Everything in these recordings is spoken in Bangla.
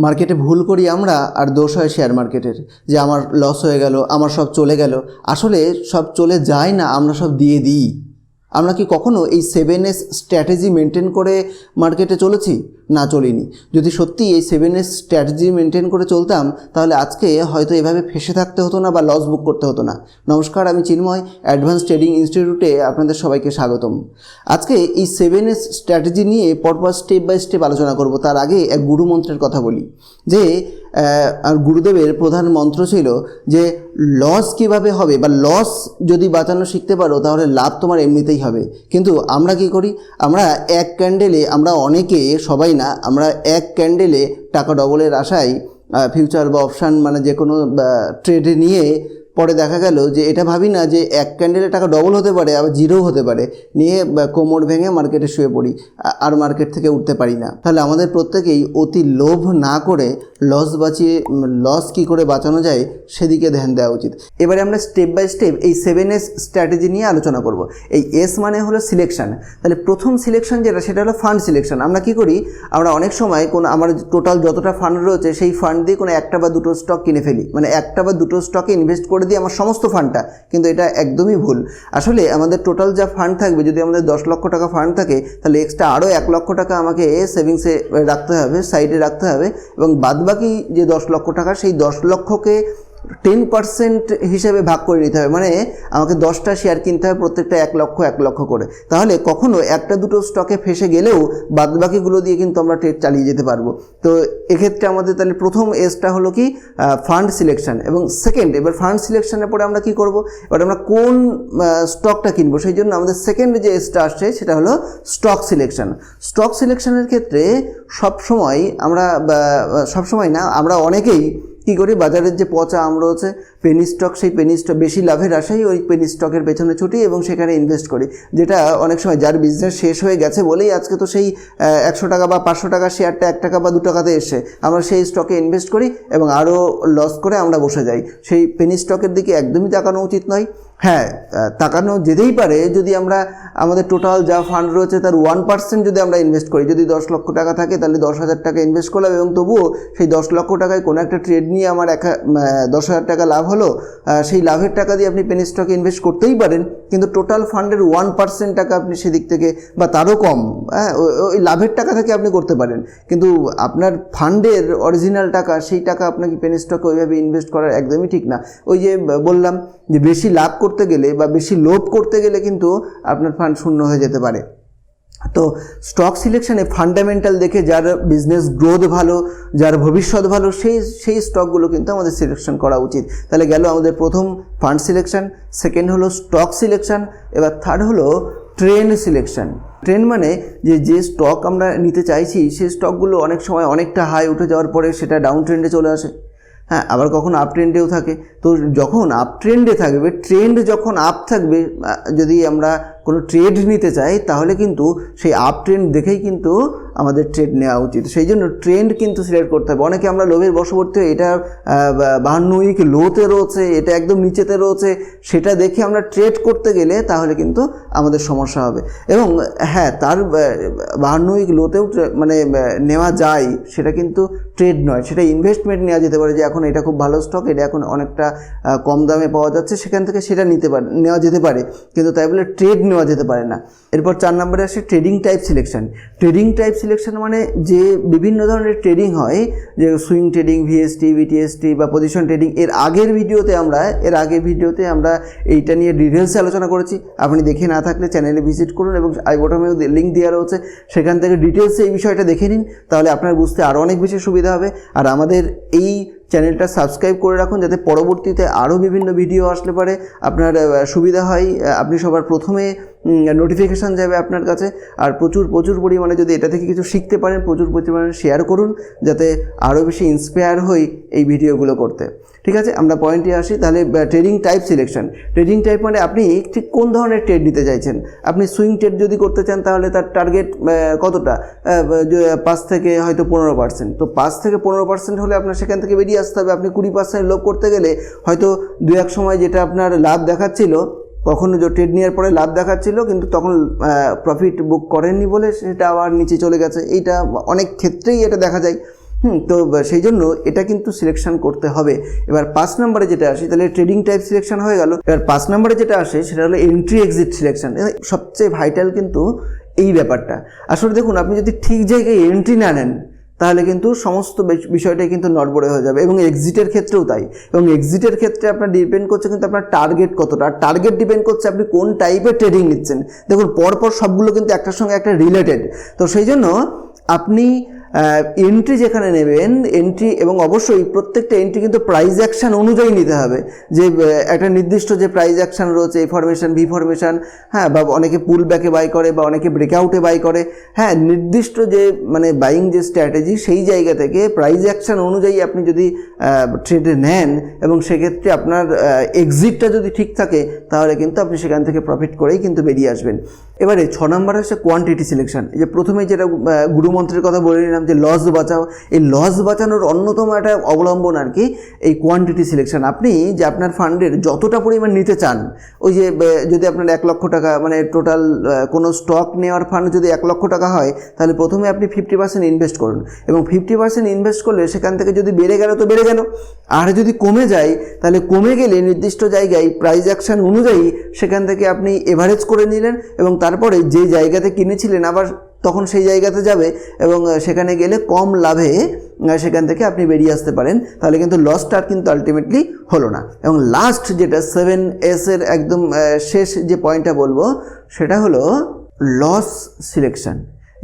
মার্কেটে ভুল করি আমরা আর দোষ হয় শেয়ার মার্কেটের যে আমার লস হয়ে গেল, আমার সব চলে গেল। আসলে সব চলে যায় না, আমরা সব দিয়ে দিই। আমরা কি কখনো এই সেভেন এস স্ট্র্যাটেজি মেনটেন করে মার্কেটে চলেছি? না, চলিনি। যদি সত্যি এই সেভেন এস স্ট্র্যাটেজি মেনটেন করে চলতাম, তাহলে আজকে হয়তো এভাবে ফেসে থাকতে হতো না বা লস বুক করতে হতো না। নমস্কার, আমি চিন্ময় অ্যাডভান্স ট্রেডিং ইনস্টিটিউটে আপনাদের সবাইকে স্বাগতম। আজকে এই সেভেন এস স্ট্র্যাটেজি নিয়ে পরপর স্টেপ বাই স্টেপ আলোচনা করব। তার আগে এক গুরু মন্ত্রের কথা বলি, যে আর গুরুদেবের প্রধান মন্ত্র ছিল যে লস কীভাবে হবে? বা লস যদি বাঁচানো শিখতে পারো, তাহলে লাভ তোমার এমনিতেই হবে। কিন্তু আমরা কি করি? আমরা এক ক্যান্ডেলে আমরা অনেকে, সবাই না, আমরা এক ক্যান্ডেলে টাকা ডবলের আশায় ফিউচার বা অপশান মানে যে কোনো ট্রেডে নিয়ে পরে দেখা গেল যে এটা ভাবি না যে এক ক্যান্ডেলে টাকা ডবল হতে পারে, আবার জিরো হতে পারে। নিয়ে কোমর ভেঙে মার্কেটে শুয়ে পড়ি। আর মার্কেট থেকে উঠতে পারি না। তাহলে আমাদের প্রত্যেকেই অতি লোভ না করে লস বাঁচিয়ে লস কি করে বাঁচানো যায় সেদিকে ধ্যান দেওয়া উচিত। এবারে আমরা স্টেপ বাই স্টেপ এই সেভেন এস স্ট্র্যাটেজি নিয়ে আলোচনা করব। এই এস মানে হলো সিলেকশন তাহলে প্রথম সিলেকশন যেটা, সেটা হলো ফান্ড সিলেকশন আমরা কি করি? আমরা অনেক সময় কোনো, আমার টোটাল যতটা ফান্ড রয়েছে, সেই ফান্ড দিয়ে কোনো একটা বা দুটো স্টক কিনে ফেলি। মানে একটা বা দুটো স্টকে ইনভেস্ট করে দিই আমার সমস্ত ফান্ডটা, কিন্তু এটা একদমই ভুল। আসলে আমাদের টোটাল যা ফান্ড থাকবে, যদি আমাদের দশ লক্ষ টাকা ফান্ড থাকে, তাহলে এক্সট্রা আরও এক লক্ষ টাকা আমাকে সেভিংসে রাখতে হবে সাইডে রাখতে হবে এবং বাদবাকি যে দশ লক্ষ টাকা, সেই দশ লক্ষকে টেন পার্সেন্ট হিসেবে ভাগ করে নিতে হবে। মানে আমাকে দশটা শেয়ার কিনতে হবে, প্রত্যেকটা এক লক্ষ এক লক্ষ করে। তাহলে কখনো একটা দুটো স্টকে ফেসে গেলেও বাদবাকিগুলো দিয়ে কিন্তু আমরা ট্রেড চালিয়ে যেতে পারব। তো এক্ষেত্রে আমাদের তাহলে প্রথম এসটা হলো কি? ফান্ড সিলেকশন এবং সেকেন্ড এবার ফান্ড সিলেকশনের পরে আমরা কি করব? এবার আমরা কোন স্টকটা কিনবো? সেই জন্য আমাদের সেকেন্ড যে এসটা আসছে, সেটা হলো স্টক সিলেকশন স্টক সিলেকশনের ক্ষেত্রে সবসময় আমরা সবসময় না, আমরা অনেকেই কী করি, বাজারের যে পচা আম রয়েছে পেনি স্টক সেই পেনি স্টক বেশি লাভের আশাই ওই পেনি স্টকের পেছনে ছুটি এবং সেখানে ইনভেস্ট করি, যেটা অনেক সময় যার বিজনেস শেষ হয়ে গেছে বলেই আজকে তো সেই একশো টাকা বা পাঁচশো টাকা শেয়ারটা এক টাকা বা দু টাকাতে এসে আমরা সেই স্টকে ইনভেস্ট করি এবং আরও লস করে আমরা বসে যাই। সেই পেনি স্টকের দিকে একদমই তাকানো উচিত নয়। হ্যাঁ তাকানো যেতেই পারে যদি আমরা, আমাদের টোটাল যা ফান্ড রয়েছে তার ওয়ান পার্সেন্ট যদি আমরা ইনভেস্ট করি। যদি দশ লক্ষ টাকা থাকে তাহলে দশ হাজার টাকা ইনভেস্ট করলাম এবং তবুও সেই দশ লক্ষ টাকায় কোনো একটা ট্রেড নিয়ে আমার এক দশ হাজার টাকা লাভ হলো সেই লাভের টাকা দিয়ে আপনি পেনি স্টকে ইনভেস্ট করতেই পারেন, কিন্তু টোটাল ফান্ডের ওয়ান পার্সেন্ট টাকা আপনি সেদিক থেকে বা তারও কম হ্যাঁ ওই লাভের টাকা থেকে আপনি করতে পারেন। কিন্তু আপনার ফান্ডের অরিজিনাল টাকা, সেই টাকা আপনাকে পেনি স্টকে ওইভাবে ইনভেস্ট করার একদমই ঠিক না। ওই যে বললাম যে বেশি লাভ করতে গেলে বা বেশি লোভ করতে গেলে কিন্তু আপনার ফান্ড শূন্য হয়ে যেতে পারে। তো স্টক সিলেকশনে ফান্ডামেন্টাল দেখে যার বিজনেস গ্রোথ ভালো, যার ভবিষ্যৎ ভালো, সেই সেই স্টকগুলো কিন্তু আমাদের সিলেকশন করা উচিত। তাহলে গেল আমাদের প্রথম ফান্ড সিলেকশন সেকেন্ড হলো স্টক সিলেকশন এবার থার্ড হলো ট্রেন্ড সিলেকশন ট্রেন্ড মানে যে যে স্টক আমরা নিতে চাইছি সেই স্টকগুলো অনেক সময় অনেকটা হাই উঠে যাওয়ার পরে সেটা ডাউন ট্রেন্ডে চলে আসে। হ্যাঁ আবার কখনো আপ ট্রেন্ডেও থাকে। তো যখন আপ ট্রেন্ডে থাকবে ট্রেন্ড যখন আপ থাকবে যদি আমরা কোনো ট্রেড নিতে চাই তাহলে কিন্তু সেই আপ ট্রেন্ড দেখেই কিন্তু আমাদের ট্রেড নেওয়া উচিত। সেই জন্য ট্রেন্ড কিন্তু সিলেক্ট করতে হবে। অনেকে আমরা লোভের বশবর্তী এটা বাহান্ন উইক লোতে রয়েছে, এটা একদম নিচেতে রয়েছে, সেটা দেখে আমরা ট্রেড করতে গেলে তাহলে কিন্তু আমাদের সমস্যা হবে। এবং হ্যাঁ তার বাহান্ন উইক লোতেও মানে নেওয়া যায়, সেটা কিন্তু ট্রেড নয়। সেটা ইনভেস্টমেন্ট নেওয়া যেতে পারে যে এখন এটা খুব ভালো স্টক এটা এখন অনেকটা কম দামে পাওয়া যাচ্ছে, সেখান থেকে সেটা নিতে পারে, নেওয়া যেতে পারে। কিন্তু তাই বলে ট্রেড নেওয়া যেতে পারে না। এরপর চার নম্বরে আসে trading type selection trading type selection মানে যে বিভিন্ন ধরনের ট্রেডিং হয়, যে সুইং ট্রেডিং ভিএসটি বিটিএসটি বা পজিশন ট্রেডিং এর আগের ভিডিওতে আমরা, এর আগের ভিডিওতে আমরা এইটা নিয়ে ডিটেলসে আলোচনা করেছি। আপনি দেখে না থাকলে চ্যানেলে ভিজিট করুন এবং আই বটমেও লিঙ্ক দেওয়া রয়েছে। সেখান থেকে ডিটেলসে এই বিষয়টা দেখে নিন, তাহলে আপনার বুঝতে আরও অনেক বেশি সুবিধা হবে। আর আমাদের এই চ্যানেলটা সাবস্ক্রাইব করে রাখুন যাতে পরবর্তীতে আরও বিভিন্ন ভিডিও আসলে পারে। আপনার সুবিধা হয় আপনি সবার প্রথমে নোটিফিকেশান যাবে আপনার কাছে। আর প্রচুর প্রচুর পরিমাণে যদি এটা থেকে কিছু শিখতে পারেন, প্রচুর পরিমাণে শেয়ার করুন, যাতে আরও বেশি ইন্সপায়ার হই এই ভিডিওগুলো করতে। ঠিক আছে? আমরা পয়েন্টে আসি, তাহলে trading type selection trading type মানে আপনি ঠিক কোন ধরনের ট্রেড নিতে চাইছেন? আপনি সুইং ট্রেড যদি করতে চান, তাহলে তার টার্গেট কতটা? পাঁচ থেকে হয়তো পনেরো পার্সেন্ট তো পাঁচ থেকে পনেরো পার্সেন্ট হলে আপনার সেখান থেকে বেরিয়ে আসতে হবে। আপনি কুড়ি পার্সেন্ট লোভ করতে গেলে হয়তো দু এক সময় যেটা আপনার লাভ দেখাচ্ছিল, কখনো যে ট্রেড নেওয়ার পরে লাভ দেখাচ্ছিল, কিন্তু তখন প্রফিট বুক করেননি বলে সেটা আবার নিচে চলে গেছে। এইটা অনেক ক্ষেত্রেই এটা দেখা যায়। হুম, তো সেই জন্য এটা কিন্তু সিলেকশন করতে হবে। এবার পাঁচ নম্বরে যেটা আসে, তাহলে ট্রেডিং টাইপ সিলেকশন হয়ে গেল। এবার পাঁচ নম্বরে যেটা আসে, সেটা হলো এন্ট্রি এক্সিট সিলেকশন সবচেয়ে ভাইটাল কিন্তু এই ব্যাপারটা। আসলে দেখুন, আপনি যদি ঠিক জায়গায় এন্ট্রি না নেন, তাহলে কিন্তু সমস্ত বিষয়টাই কিন্তু নড়বড়ে হয়ে যাবে। এবং এক্সিটের ক্ষেত্রেও তাই। এবং এক্সিটের ক্ষেত্রে আপনার ডিপেন্ড করছে কিন্তু আপনার টার্গেট কতটা। আর টার্গেট ডিপেন্ড করছে আপনি কোন টাইপের ট্রেডিং নিচ্ছেন। দেখুন, পরপর সবগুলো কিন্তু একটার সঙ্গে একটা রিলেটেড তো সেই জন্য আপনি এন্ট্রি যেখানে নেবেন এন্ট্রি এবং অবশ্যই প্রত্যেকটা এন্ট্রি কিন্তু প্রাইজ অ্যাকশন অনুযায়ী নিতে হবে। যে একটা নির্দিষ্ট যে প্রাইজ অ্যাকশন রয়েছে এ ফরমেশন বি ফরমেশন হ্যাঁ বা অনেকে পুল ব্যাকে বাই করে বা অনেকে ব্রেকআউটে বাই করে হ্যাঁ নির্দিষ্ট যে মানে বাইং যে স্ট্র্যাটেজি সেই জায়গা থেকে প্রাইজ অ্যাকশন অনুযায়ী আপনি যদি ট্রেডে নেন এবং সেক্ষেত্রে আপনার এক্সিটটা যদি ঠিক থাকে, তাহলে কিন্তু আপনি সেখান থেকে প্রফিট করেই কিন্তু বেরিয়ে আসবেন। এবারে ছ নম্বর হচ্ছে কোয়ান্টিটি সিলেকশন এই যে প্রথমে যেটা গুরুমন্ত্রের কথা বলে নিলাম যে লস বাঁচাও। এই লস বাঁচানোর অন্যতম একটা অবলম্বন আর কি, এই কোয়ান্টিটি সিলেকশন আপনি যে আপনার ফান্ডের যতটা পরিমাণ নিতে চান, ওই যে যদি আপনার এক লক্ষ টাকা মানে টোটাল কোনো স্টক নেওয়ার ফান্ড যদি এক লক্ষ টাকা হয়, তাহলে প্রথমে আপনি ফিফটি পার্সেন্ট ইনভেস্ট করুন। এবং ফিফটি পার্সেন্ট ইনভেস্ট করলে সেখান থেকে যদি বেড়ে গেল তো বেড়ে গেল। আর যদি কমে যায়, তাহলে কমে গেলে নির্দিষ্ট জায়গায় প্রাইস অ্যাকশন অনুযায়ী সেখান থেকে আপনি এভারেজ করে নিলেন এবং তারপরে যে জায়গাতে কিনেছিলেন, আবার তখন সেই জায়গাতে যাবে এবং সেখানে গেলে কম লাভে সেখান থেকে আপনি বেরিয়ে আসতে পারেন। তাহলে কিন্তু লসটা কিন্তু আলটিমেটলি হলো না। এবং লাস্ট যেটা সেভেন এস এর একদম শেষ যে পয়েন্টটা বলব, সেটা হলো লস সিলেকশন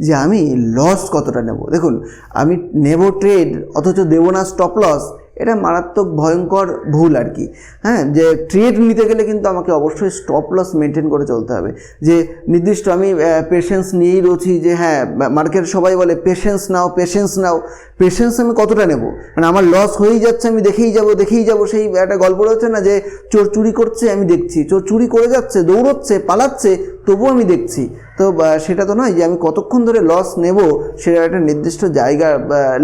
যে আমি লস কতটা নেব? দেখুন, আমি নেব ট্রেড অথচ দেবো না স্টপ লস এটা মারাত্মক ভয়ঙ্কর ভুল আর কি। হ্যাঁ যে ট্রেড নিতে গেলে কিন্তু আমাকে অবশ্যই স্টপ লস মেনটেন করে চলতে হবে। যে নির্দিষ্ট আমি পেশেন্স নিয়েই রয়েছি যে হ্যাঁ মার্কেট সবাই বলে পেশেন্স নাও পেশেন্স নাও। পেশেন্স আমি কতটা নেব? মানে আমার লস হয়েই যাচ্ছে, আমি দেখেই যাব দেখেই যাব। সেই একটা গল্প রয়েছে না যে চোর চুরি করছে, আমি দেখছি। চোর চুরি করে যাচ্ছে, দৌড়চ্ছে, পালাচ্ছে, তবুও আমি দেখছি। তো সেটা তো নয় যে আমি কতক্ষণ ধরে লস নেব সেটা একটা নির্দিষ্ট জায়গা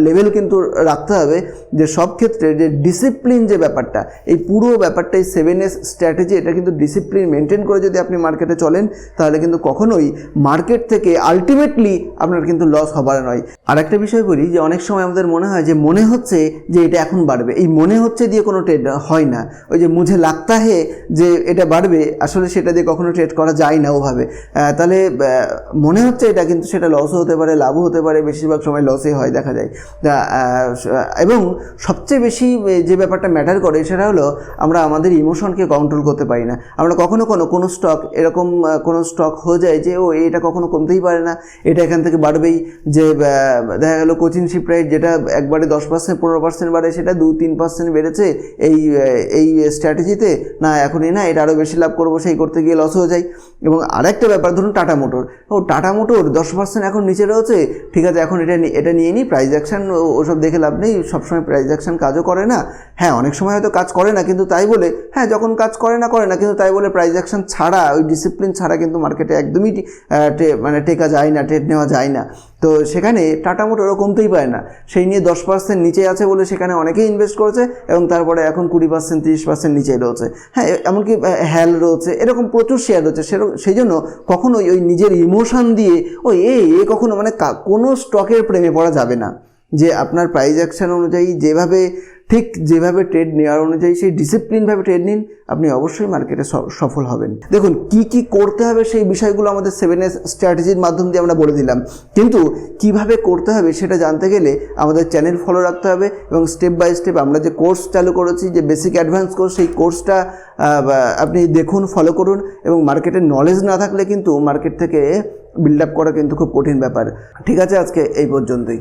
লেভেল কিন্তু রাখতে হবে যে সব ক্ষেত্রে যে ডিসিপ্লিন যে ব্যাপারটা, এই পুরো ব্যাপারটা, এই সেভেন এস স্ট্র্যাটেজি এটা কিন্তু ডিসিপ্লিন মেনটেন করে যদি আপনি মার্কেটে চলেন, তাহলে কিন্তু কখনোই মার্কেট থেকে আলটিমেটলি আপনার কিন্তু লস হবার নয়। আর একটা বিষয় বলি যে অনেক সময় আমাদের মনে হয় যে মনে হচ্ছে যে এটা এখন বাড়বে, এই মনে হচ্ছে দিয়ে কোনো ট্রেড হয় না। ওই যে মুঝে লাগতা হে যে এটা বাড়বে, আসলে সেটা দিয়ে কখনো ট্রেড করা যায় না ওভাবে। তাহলে মনে হচ্ছে এটা, কিন্তু সেটা লসও হতে পারে, লাভও হতে পারে, বেশিরভাগ সময় লসই হয়, দেখা যায়। এবং সবচেয়ে বেশি যে ব্যাপারটা ম্যাটার করে সেটা হলো আমরা আমাদের ইমোশনকে কন্ট্রোল করতে পারি না। আমরা কখনো কোনো কোনো স্টক এরকম কোনো স্টক হয়ে যায় যে, ও, এটা কখনো কমতেই পারে না। এটা এখান থেকে বাড়বেই। যে দেখা গেলো কোচিং শিপ রেট যেটা একবারে দশ পার্সেন্ট পনেরো পার্সেন্ট বাড়ে, সেটা দু, তিন পার্সেন্ট বেড়েছে এই এই স্ট্র্যাটেজিতে না, এখনই না, এটা আরও বেশি লাভ করব, সেই করতে গিয়ে লস হয়ে যায়। এবং আরেকটা ব্যাপার, ধরুন টাটা মোটর ও, টাটা মোটর, দশ পার্সেন্ট এখন নিচে রয়েছে। ঠিক আছে, এখন এটা এটা নিয়ে নিই প্রাইজ অ্যাকশান ওসব দেখে লাভ নেই। সবসময় প্রাইজ অ্যাকশান কাজও করে না। হ্যাঁ অনেক সময় হয়তো কাজ করে না, কিন্তু তাই বলে হ্যাঁ যখন কাজ করে না করে না, কিন্তু তাই বলে প্রাইজ অ্যাকশান ছাড়া, ওই ডিসিপ্লিন ছাড়া কিন্তু মার্কেটে একদমই মানে টেকা যায় না ট্রেড নেওয়া যায় না। তো সেখানে টাটা মোটরও কমতেই পায় না। সেই নিয়ে দশ পার্সেন্ট নিচে আছে বলে সেখানে অনেকেই ইনভেস্ট করেছে এবং তারপরে এখন কুড়ি পার্সেন্ট তিরিশ পার্সেন্ট নিচে রয়েছে। হ্যাঁ এমনকি হ্যাল রয়েছে, এরকম প্রচুর শেয়ার রয়েছে। সেই জন্য কখনোই ওই নিজের ইমোশান দিয়ে, ওই এ এ কখনো মানে কোনো স্টকের প্রেমে পড়া যাবে না। যে আপনার প্রাইজ অ্যাকশন অনুযায়ী যেভাবে ঠিক যেভাবে ট্রেড নেওয়ার অনুযায়ী, সেই ডিসিপ্লিনভাবে ট্রেড নিন, আপনি অবশ্যই মার্কেটে সফল হবেন। দেখুন, কি কি করতে হবে সেই বিষয়গুলো আমাদের সেভেন এস স্ট্র্যাটেজির মাধ্যম দিয়ে আমরা বলে দিলাম। কিন্তু কীভাবে করতে হবে সেটা জানতে গেলে আমাদের চ্যানেল ফলো রাখতে হবে এবং স্টেপ বাই স্টেপ আমরা যে কোর্স চালু করেছি, যে বেসিক অ্যাডভান্স কোর্স সেই কোর্সটা আপনি দেখুন ফলো করুন এবং মার্কেটের নলেজ না থাকলে কিন্তু মার্কেট থেকে বিল্ড আপ করা কিন্তু খুব কঠিন ব্যাপার। ঠিক আছে, আজকে এই পর্যন্তই।